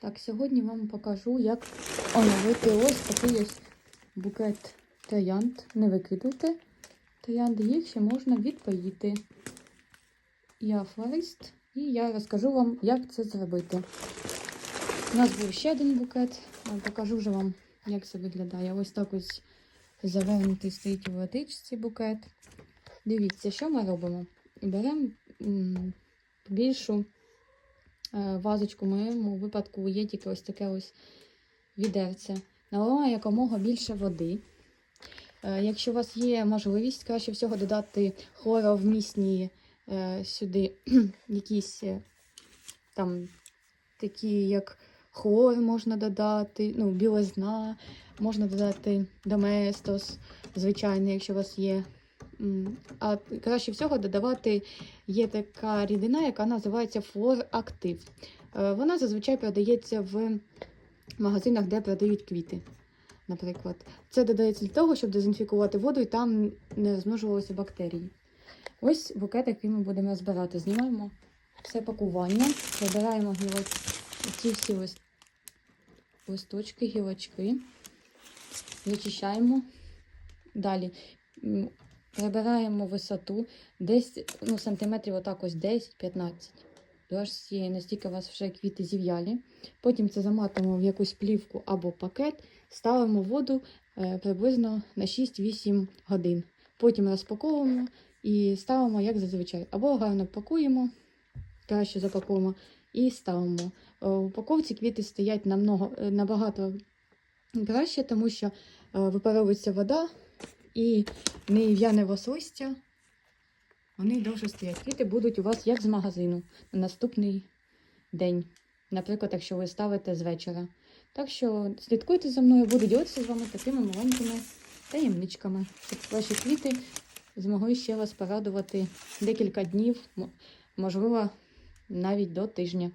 Так, сьогодні вам покажу, як оновити ось такий ось букет троянд. Не викидуйте троянди, їх ще можна відпоїти. Я флорист і я розкажу вам, як це зробити. У нас був ще один букет. Покажу вже вам, як це виглядає. Ось так ось завернутий стоїть у водичці букет. Дивіться, що ми робимо. Беремо більшу вазочку, в моєму випадку є тільки ось таке ось відерце. Наливаємо якомога більше води. Е, Якщо у вас є можливість, краще всього додати хлоровмісні е, сюди якісь е, там такі, як хлор можна додати, ну, білизна, можна додати доместос, звичайно, якщо у вас є. А краще всього додавати є така рідина, яка називається Флор Актив. Е, Вона зазвичай продається в магазинах, де продають квіти. Наприклад, це додається для того, щоб дезінфікувати воду і там не розмножувалися бактерії. Ось букет, який ми будемо збирати. Знімаємо все пакування, прибираємо ці всі лист... листочки, гілочки, вичищаємо. Далі м, прибираємо висоту десь ну, сантиметрів отак ось 10-15. Дощ настільки у вас вже квіти зів'ялі. Потім це заматуємо в якусь плівку або пакет, ставимо воду е, приблизно на 6-8 годин. Потім розпаковуємо і ставимо, як зазвичай. Або гарно пакуємо, краще запакуємо і ставимо. Е, В упаковці квіти стоять намного, е, набагато краще, тому що випаровується вода і не в'яне у листя. Вони довше стоять. Квіти будуть у вас як з магазину на наступний день. Наприклад, якщо ви ставите з вечора. Так що слідкуйте за мною, буду ділитися з вами такими маленькими таємничками, щоб ваші квіти змогли ще вас порадувати декілька днів, можливо, навіть до тижня.